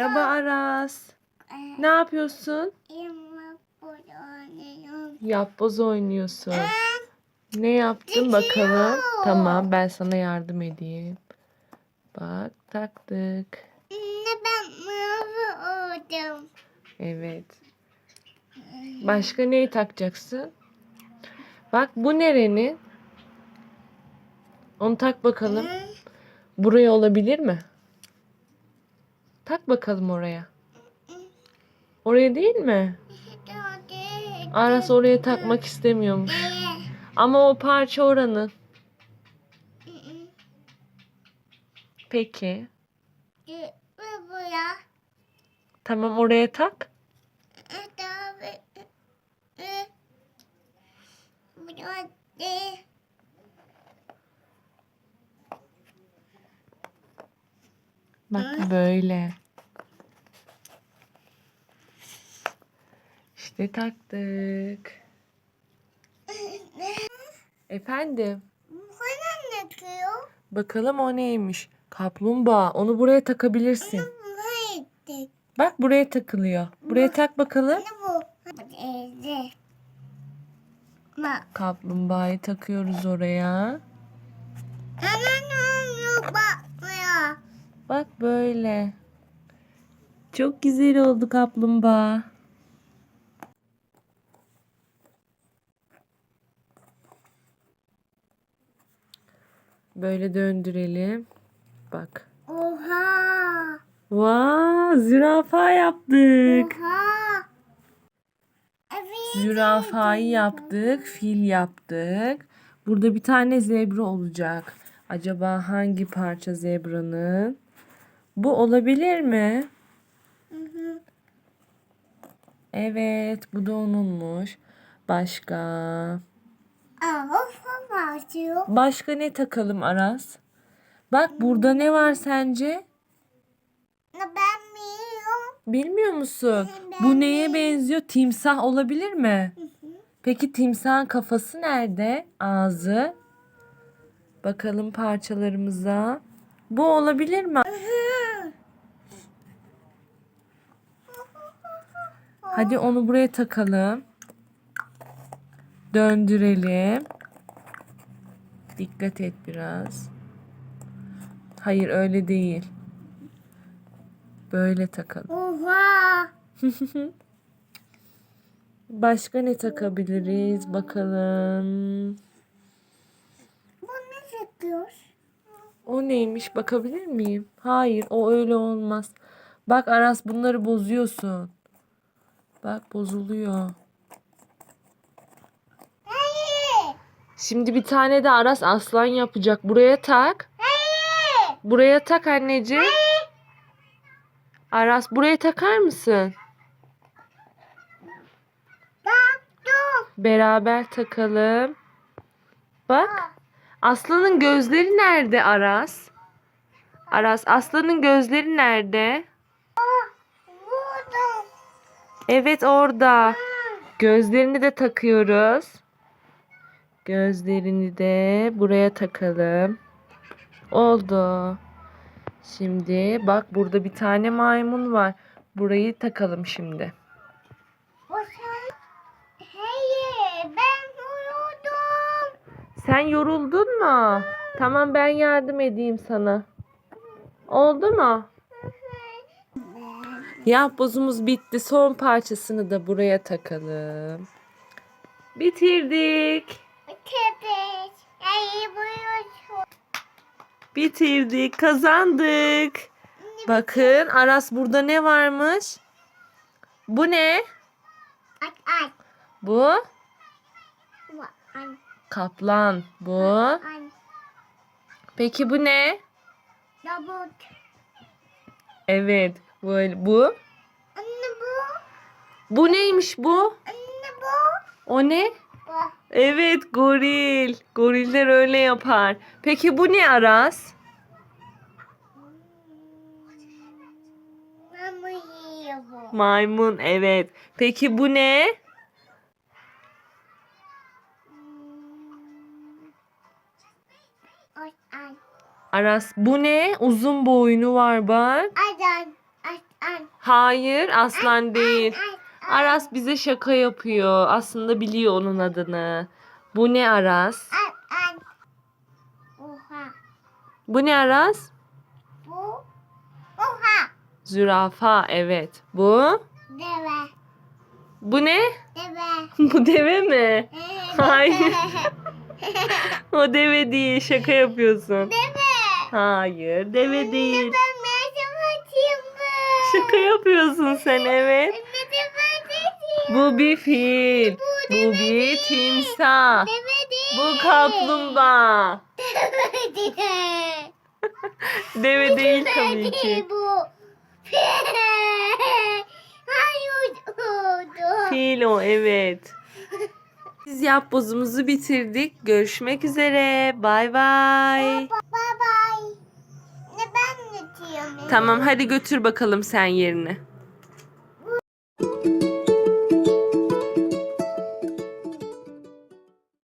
Merhaba Aras. Ne yapıyorsun? Yapboz oynuyorsun. Ne yaptın bakalım? Tamam ben sana yardım edeyim. Bak taktık. Ne ben mavi oldum. Evet. Başka neyi takacaksın? Bak bu nerenin? Onu tak bakalım. Buraya olabilir mi? Tak bakalım oraya. Oraya değil mi? Aras oraya takmak istemiyormuş. Ama o parça oranın. Peki. Tamam oraya tak. Bak böyle. İşte taktık. Efendim. Bana ne diyor? Bakalım o neymiş? Kaplumbağa. Onu buraya takabilirsin. Neydi? Bak buraya takılıyor. Buraya tak bakalım. Ne bu? Evde. Bak. Kaplumbağayı takıyoruz oraya. Ana ne oluyor bak buraya. Bak böyle. Çok güzel oldu kaplumbağa. Böyle döndürelim. Bak. Oha. Vaa, zürafa yaptık. Oha. Evet. Zürafayı yaptık, fil yaptık. Burada bir tane zebra olacak. Acaba hangi parça zebranın? Bu olabilir mi? Evet, bu da onunmuş. Başka? Aa, basıyor. Başka ne takalım Aras? Bak burada ne var sence? Ben biliyorum. Bilmiyor musun? Bu neye benziyor? Timsah olabilir mi? Peki timsahın kafası nerede? Ağzı. Bakalım parçalarımıza. Bu olabilir mi? Hadi onu buraya takalım. Döndürelim. Dikkat et biraz. Hayır öyle değil. Böyle takalım. Oha. Başka ne takabiliriz bakalım. Bu ne yapıyor? O neymiş bakabilir miyim? Hayır o öyle olmaz. Bak Aras bunları bozuyorsun. Bak bozuluyor. Hayır. Şimdi bir tane de Aras aslan yapacak. Buraya tak. Hayır. Buraya tak anneciğim. Aras buraya takar mısın? Dur. Beraber takalım. Bak. Aslanın gözleri nerede Aras? Aras aslanın gözleri nerede? Vurdum. Evet orada. Gözlerini de takıyoruz. Gözlerini de buraya takalım. Oldu. Şimdi bak burada bir tane maymun var. Burayı takalım şimdi. Hayır. Ben vurdum. Sen yoruldun mu? Tamam ben yardım edeyim sana. Oldu mu? Yapbozumuz bitti. Son parçasını da buraya takalım. Bitirdik. Bitirdik. Kazandık. Bakın Aras burada ne varmış? Bu ne? Bu Bu kaplan. Bu. Peki bu ne? Robot. Evet. Böyle bu. Anne bu. Bu neymiş bu? Anne bu. O ne? Evet goril. Goriller öyle yapar. Peki bu ne Aras? Maymun evet. Peki bu ne? Aras bu ne? Uzun boynu var bak. Hayır aslan değil. Aras bize şaka yapıyor. Aslında biliyor onun adını. Bu ne Aras? Oha. Bu ne Aras? Bu. Oha. Zürafa evet. Bu? Deve. Bu ne? Deve. Bu deve mi? Hayır. O deve değil. Şaka yapıyorsun. Deve. Hayır deve değil. Ben matematik Şaka yapıyorsun sen evet. Bu bir fil. Bu bir timsah. Bu kaplumbağa. Deve değil. Deve değil tabii ki. bu. Fil o evet. Biz yapbozumuzu bitirdik. Görüşmek üzere. Bay bay. Bye bye. Ne ben yatıyorum? Tamam hadi götür bakalım sen yerine.